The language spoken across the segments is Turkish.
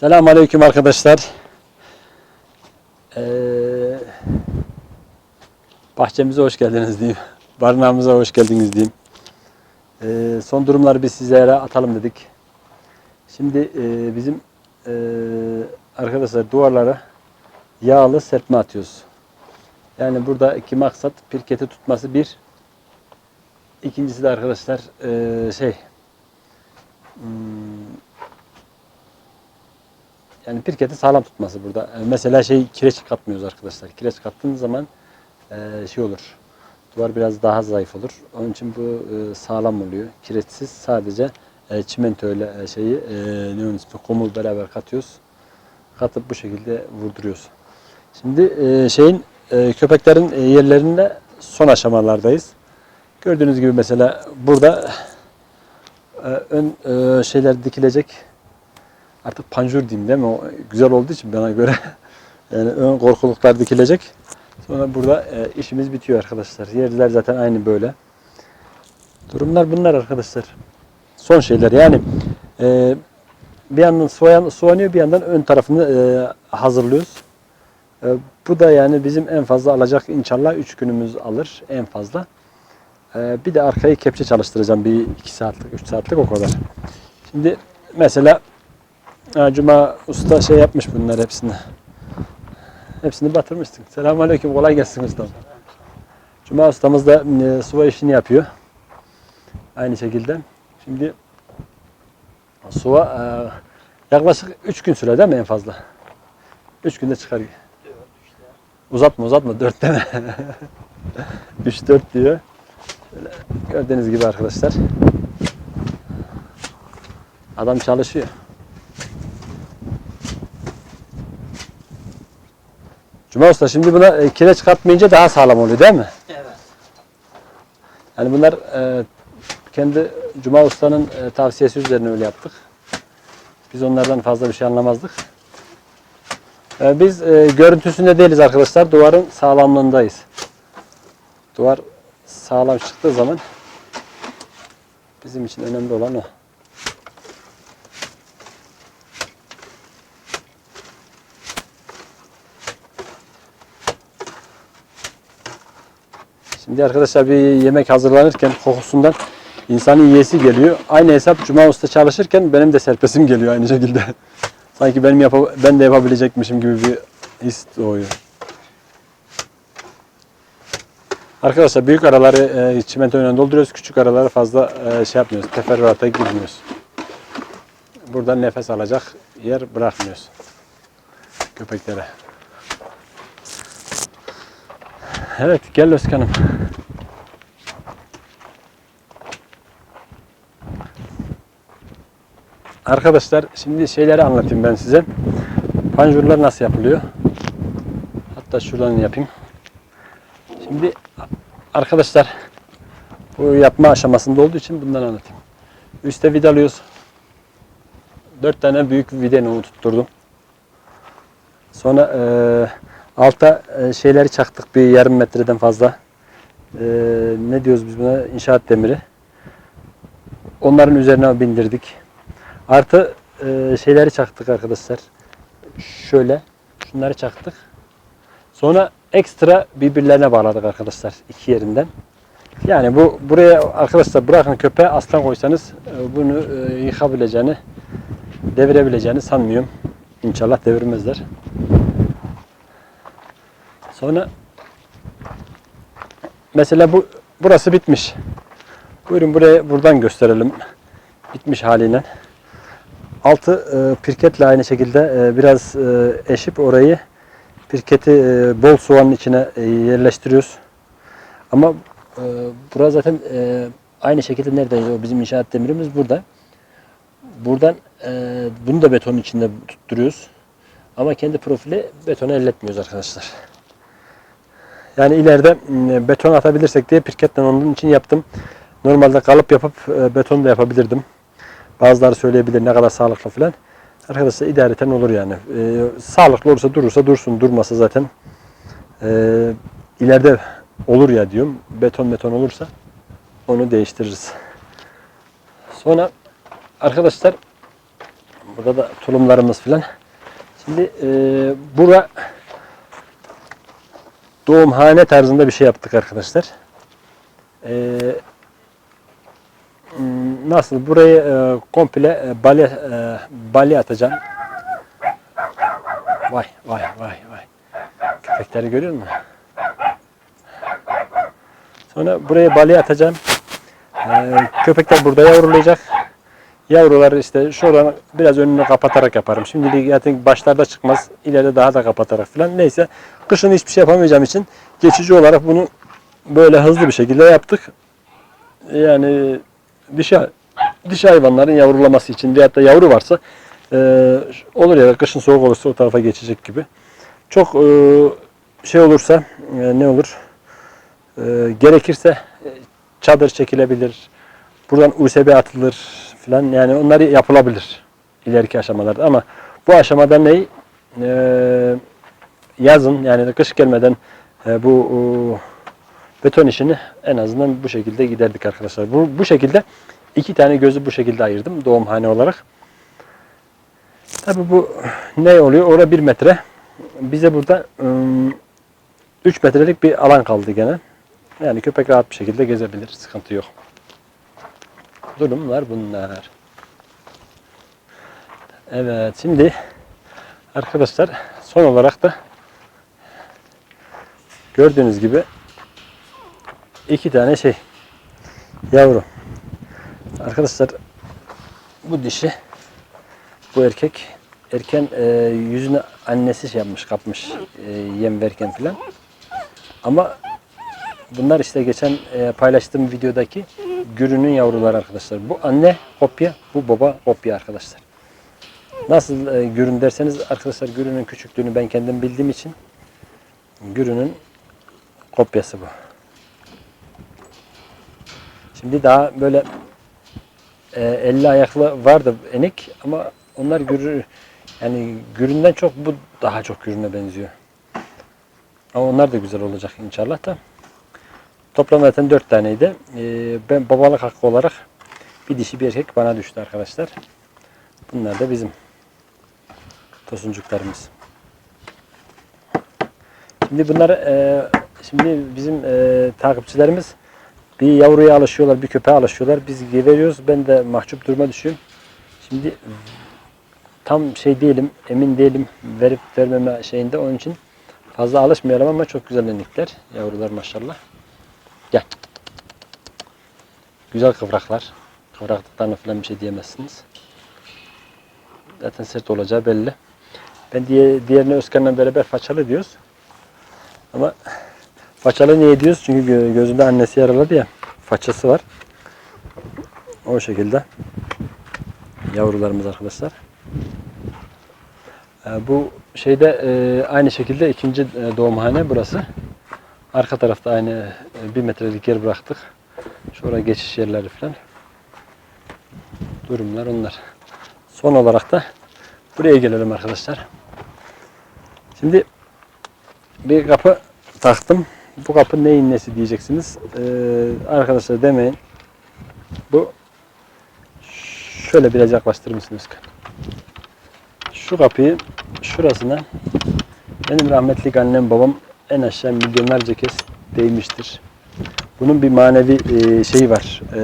Selamun Aleyküm arkadaşlar. Ee, bahçemize hoş geldiniz diyeyim. Barınağımıza hoş geldiniz diyeyim. Ee, son durumları biz sizlere atalım dedik. Şimdi e, bizim e, arkadaşlar duvarlara yağlı serpme atıyoruz. Yani burada iki maksat pirketi tutması bir. İkincisi de arkadaşlar e, şey hmm, yani pirketi sağlam tutması burada. E, Mesela şey kireç katmıyoruz arkadaşlar. Kireç kattığınız zaman e, şey olur. Duvar biraz daha zayıf olur. Onun için bu e, sağlam oluyor. Kireçsiz sadece e, çimento ile şeyi ne onun ismi beraber katıyoruz. Katıp bu şekilde vurduruyoruz. Şimdi şeyin köpeklerin yerlerinde son aşamalardayız. Gördüğünüz gibi mesela burada ön şeyler dikilecek artık panjur diyeyim değil mi? O güzel olduğu için bana göre. Yani ön korkuluklar dikilecek. Sonra burada e, işimiz bitiyor arkadaşlar. Yerler zaten aynı böyle. Durumlar bunlar arkadaşlar. Son şeyler yani e, bir yandan soğan, soğanıyor bir yandan ön tarafını e, hazırlıyoruz. E, bu da yani bizim en fazla alacak inşallah 3 günümüz alır en fazla. E, bir de arkayı kepçe çalıştıracağım bir 2 saatlik 3 saatlik o kadar. Şimdi mesela Ha, Cuma usta şey yapmış bunlar hepsini. Hepsini batırmışsın. Selamünaleyküm kolay gelsin ustam. Cuma ustamız da e, sıva işini yapıyor. Aynı şekilde. Şimdi sıva e, yaklaşık 3 gün sürer değil mi en fazla? 3 günde çıkar. Uzatma uzatma 4 deme. 3-4 diyor. Böyle gördüğünüz gibi arkadaşlar. Adam çalışıyor. Cuma Usta şimdi buna e, kireç katmayınca daha sağlam oluyor değil mi? Evet. Yani bunlar e, kendi Cuma Usta'nın e, tavsiyesi üzerine öyle yaptık. Biz onlardan fazla bir şey anlamazdık. E, biz e, görüntüsünde değiliz arkadaşlar. Duvarın sağlamlığındayız. Duvar sağlam çıktığı zaman bizim için önemli olan o. Şimdi arkadaşlar bir yemek hazırlanırken kokusundan insanın yiyesi geliyor. Aynı hesap Cuma Usta çalışırken benim de serpesim geliyor aynı şekilde. Sanki benim yapa- ben de yapabilecekmişim gibi bir his doğuyor. Arkadaşlar büyük araları e, çimento ile dolduruyoruz. Küçük araları fazla e, şey yapmıyoruz. Teferruata girmiyoruz. Buradan nefes alacak yer bırakmıyoruz. Köpeklere. Evet gel Özkan'ım. Arkadaşlar şimdi şeyleri anlatayım ben size. Panjurlar nasıl yapılıyor? Hatta şuradan yapayım. Şimdi arkadaşlar bu yapma aşamasında olduğu için bundan anlatayım. Üste vidalıyoruz. Dört tane büyük videni tutturdum. Sonra eee alta e, şeyleri çaktık bir yarım metreden fazla. Eee, ne diyoruz biz buna? İnşaat demiri. Onların üzerine bindirdik. Artı e, şeyleri çaktık arkadaşlar. Şöyle. Şunları çaktık. Sonra ekstra birbirlerine bağladık arkadaşlar iki yerinden. Yani bu buraya arkadaşlar bırakın köpeğe aslan koysanız e, bunu e, yıkabileceğini, devirebileceğini sanmıyorum. İnşallah devirmezler. Sonra mesela bu burası bitmiş. Buyurun buraya buradan gösterelim. Bitmiş haliyle. Altı e, pirketle aynı şekilde e, biraz e, eşip orayı pirketi e, bol soğanın içine e, yerleştiriyoruz. Ama e, burası zaten e, aynı şekilde neredeydi o bizim inşaat demirimiz burada. Buradan e, bunu da betonun içinde tutturuyoruz. Ama kendi profili betonu elletmiyoruz arkadaşlar. Yani ileride beton atabilirsek diye pirketten onun için yaptım. Normalde kalıp yapıp e, beton da yapabilirdim. Bazıları söyleyebilir ne kadar sağlıklı falan. Arkadaşlar idareten olur yani. E, sağlıklı olursa durursa dursun. Durmasa zaten e, ileride olur ya diyorum. Beton beton olursa onu değiştiririz. Sonra arkadaşlar Burada da tulumlarımız filan. Şimdi e, bura doğumhane tarzında bir şey yaptık arkadaşlar. E, hmm, nasıl? Burayı e, komple e, bale, e, bale atacağım. Vay vay vay vay. Köpekleri görüyor musun? Sonra buraya balya atacağım. Ee, köpekler burada yavrulayacak. Yavrular işte şuradan biraz önünü kapatarak yaparım. Şimdi zaten başlarda çıkmaz. ileride daha da kapatarak falan. Neyse. Kışın hiçbir şey yapamayacağım için geçici olarak bunu böyle hızlı bir şekilde yaptık. Yani dişi, dişi hayvanların yavrulaması için veyahut da yavru varsa e, olur ya kışın soğuk olursa o tarafa geçecek gibi. Çok e, şey olursa e, ne olur? E, gerekirse e, çadır çekilebilir. Buradan USB atılır falan. Yani onları yapılabilir ileriki aşamalarda. Ama bu aşamada ne? E, yazın yani kış gelmeden e, bu e, beton işini en azından bu şekilde giderdik arkadaşlar. Bu, bu şekilde iki tane gözü bu şekilde ayırdım doğumhane olarak. Tabi bu ne oluyor? Orada bir metre. Bize burada 3 metrelik bir alan kaldı gene. Yani köpek rahat bir şekilde gezebilir. Sıkıntı yok. Durumlar bunlar. Evet şimdi arkadaşlar son olarak da gördüğünüz gibi iki tane şey yavru. Arkadaşlar bu dişi bu erkek erken e, yüzünü annesi şey yapmış kapmış e, yem verirken filan. Ama bunlar işte geçen e, paylaştığım videodaki gürünün yavruları arkadaşlar. Bu anne kopya, bu baba kopya arkadaşlar. Nasıl e, gürün derseniz arkadaşlar gürünün küçüklüğünü ben kendim bildiğim için gürünün kopyası bu. Şimdi daha böyle e, 50 ayaklı vardı enik ama onlar gürü yani güründen çok bu daha çok gürüne benziyor. Ama onlar da güzel olacak inşallah da. Toplam zaten 4 taneydi. Ee, ben babalık hakkı olarak bir dişi bir erkek bana düştü arkadaşlar. Bunlar da bizim tosuncuklarımız. Şimdi bunlar e, şimdi bizim e, takipçilerimiz bir yavruya alışıyorlar, bir köpeğe alışıyorlar. Biz veriyoruz. Ben de mahcup duruma düşüyorum. Şimdi tam şey değilim, emin değilim verip vermeme şeyinde. Onun için fazla alışmayalım ama çok güzel enikler. Yavrular maşallah. Gel. Güzel kıvraklar. Kıvraklıklarına falan bir şey diyemezsiniz. Zaten sert olacağı belli. Ben diye, diğerine Özkan'la beraber façalı diyoruz. Ama façalı niye diyoruz? Çünkü gö- gözünde annesi yaraladı ya. Façası var. O şekilde. Yavrularımız arkadaşlar. Ee, Bu şeyde e, aynı şekilde ikinci e, doğumhane burası. Arka tarafta aynı e, bir metrelik yer bıraktık. Şuraya geçiş yerleri falan. Durumlar onlar. Son olarak da buraya gelelim arkadaşlar. Şimdi bir kapı taktım. Bu kapı neyin nesi diyeceksiniz. Ee, arkadaşlar demeyin. Bu şöyle biraz yaklaştırır mısınız? Şu kapıyı şurasına benim rahmetli annem babam en aşağı milyonlarca kez değmiştir. Bunun bir manevi e, şeyi var. E,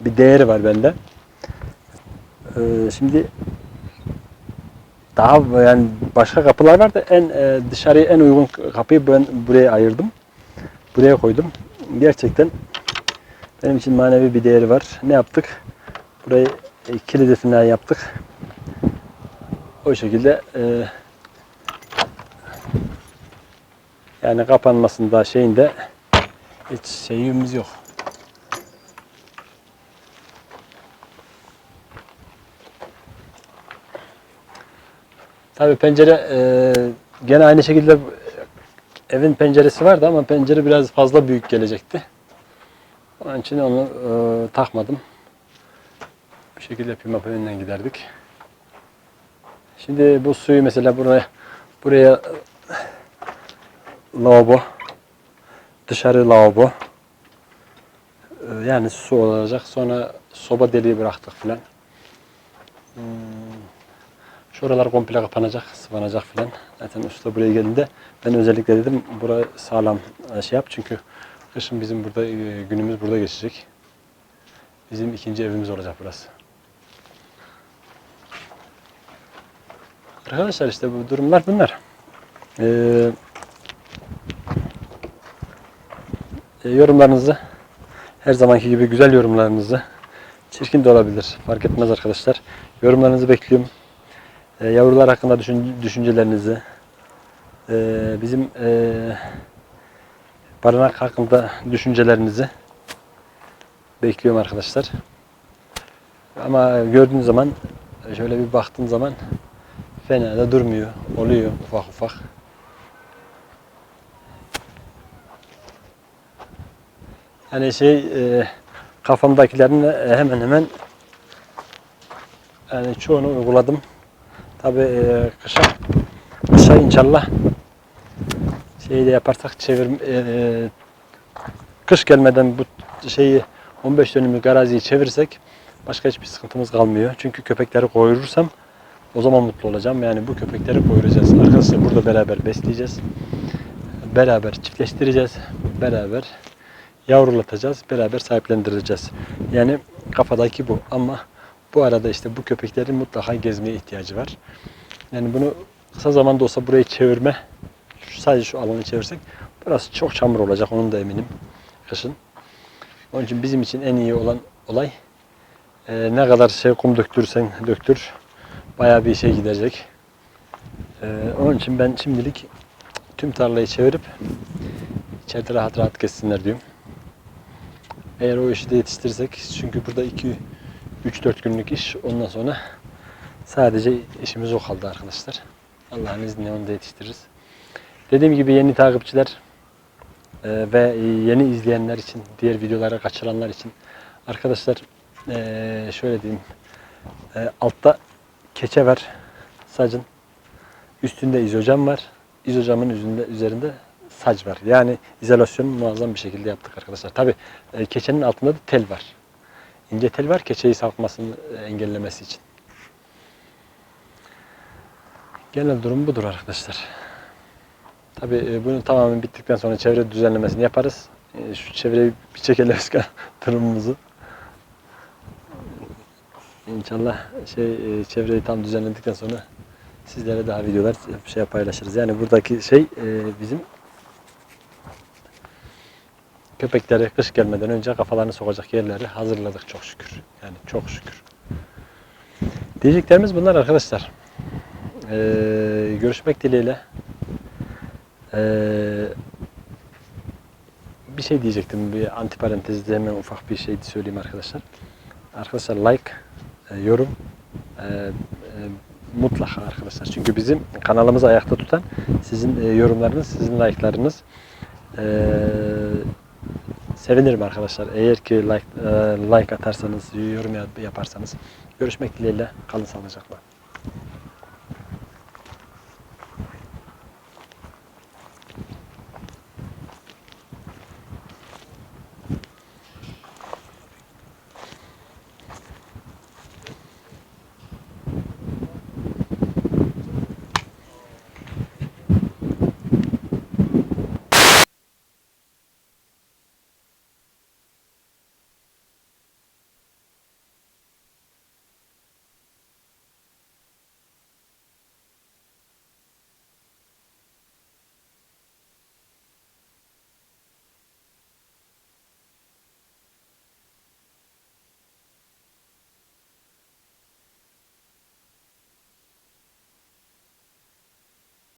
bir değeri var bende. E, şimdi daha yani başka kapılar var da en e, dışarıya en uygun kapıyı ben buraya ayırdım. Buraya koydum. Gerçekten benim için manevi bir değeri var. Ne yaptık? Burayı e, kilidi yaptık. O şekilde e, yani kapanmasında şeyinde hiç şeyimiz yok. Tabii pencere e, gene aynı şekilde evin penceresi vardı ama pencere biraz fazla büyük gelecekti. Onun için onu e, takmadım. Bu şekilde yapayım önünden giderdik. Şimdi bu suyu mesela buraya buraya lavabo dışarı lavabo Ee, yani su olacak. Sonra soba deliği bıraktık filan. Hmm, Şu oralar komple kapanacak, sıvanacak filan. Zaten usta buraya geldiğinde ben özellikle dedim bura sağlam e, şey yap çünkü kışın bizim burada e, günümüz burada geçecek. Bizim ikinci evimiz olacak burası. Arkadaşlar işte bu durumlar bunlar. Ee, e, yorumlarınızı her zamanki gibi güzel yorumlarınızı çirkin de olabilir. Fark etmez arkadaşlar. Yorumlarınızı bekliyorum. Ee, yavrular hakkında düşün- düşüncelerinizi ee, bizim ee, barınak hakkında düşüncelerinizi bekliyorum arkadaşlar. Ama gördüğün zaman şöyle bir baktığın zaman fena da durmuyor. Oluyor ufak ufak. Yani şey e, kafamdakilerin e, hemen hemen yani çoğunu uyguladım. Tabi e, kışa, kışa inşallah şeyi de yaparsak çevir e, kış gelmeden bu şeyi 15 dönümlük araziyi çevirirsek başka hiçbir sıkıntımız kalmıyor. Çünkü köpekleri koyurursam o zaman mutlu olacağım. Yani bu köpekleri koyuracağız. Arkadaşlar burada beraber besleyeceğiz. Beraber çiftleştireceğiz. Beraber yavrulatacağız. Beraber sahiplendireceğiz. Yani kafadaki bu. Ama bu arada işte bu köpeklerin mutlaka gezmeye ihtiyacı var. Yani bunu kısa zamanda olsa burayı çevirme, sadece şu alanı çevirsek burası çok çamur olacak. Onun da eminim kışın. Onun için bizim için en iyi olan olay e, ne kadar şey kum döktürsen döktür bayağı bir şey gidecek. E, onun için ben şimdilik tüm tarlayı çevirip içeride rahat rahat kessinler diyorum. Eğer o işi de yetiştirirsek çünkü burada 2 3-4 günlük iş ondan sonra sadece işimiz o kaldı arkadaşlar. Allah'ın izniyle onu da yetiştiririz. Dediğim gibi yeni takipçiler e, ve yeni izleyenler için, diğer videoları kaçıranlar için arkadaşlar e, şöyle diyeyim. E, altta keçe var sacın. Üstünde izocam var. İzocamın üzerinde, üzerinde sac var. Yani izolasyonu muazzam bir şekilde yaptık arkadaşlar. Tabi keçenin altında da tel var. İnce tel var keçeyi sarkmasını e, engellemesi için. Genel durum budur arkadaşlar. Tabi bunun tamamen bittikten sonra çevre düzenlemesini yaparız. E, Şu çevreyi bir çekelim durumumuzu. İnşallah şey e, çevreyi tam düzenledikten sonra sizlere daha videolar şey paylaşırız. Yani buradaki şey e, bizim köpekleri kış gelmeden önce kafalarını sokacak yerleri hazırladık çok şükür. Yani çok şükür. Diyeceklerimiz bunlar arkadaşlar. Ee, görüşmek dileğiyle. Ee, bir şey diyecektim. Bir antiparantezde hemen ufak bir şey söyleyeyim arkadaşlar. Arkadaşlar like, e, yorum e, e, mutlaka arkadaşlar. Çünkü bizim kanalımızı ayakta tutan sizin e, yorumlarınız, sizin like'larınız. Ee, sevinirim arkadaşlar. Eğer ki like, e, like atarsanız, yorum yap- yaparsanız. Görüşmek dileğiyle. Kalın sağlıcakla.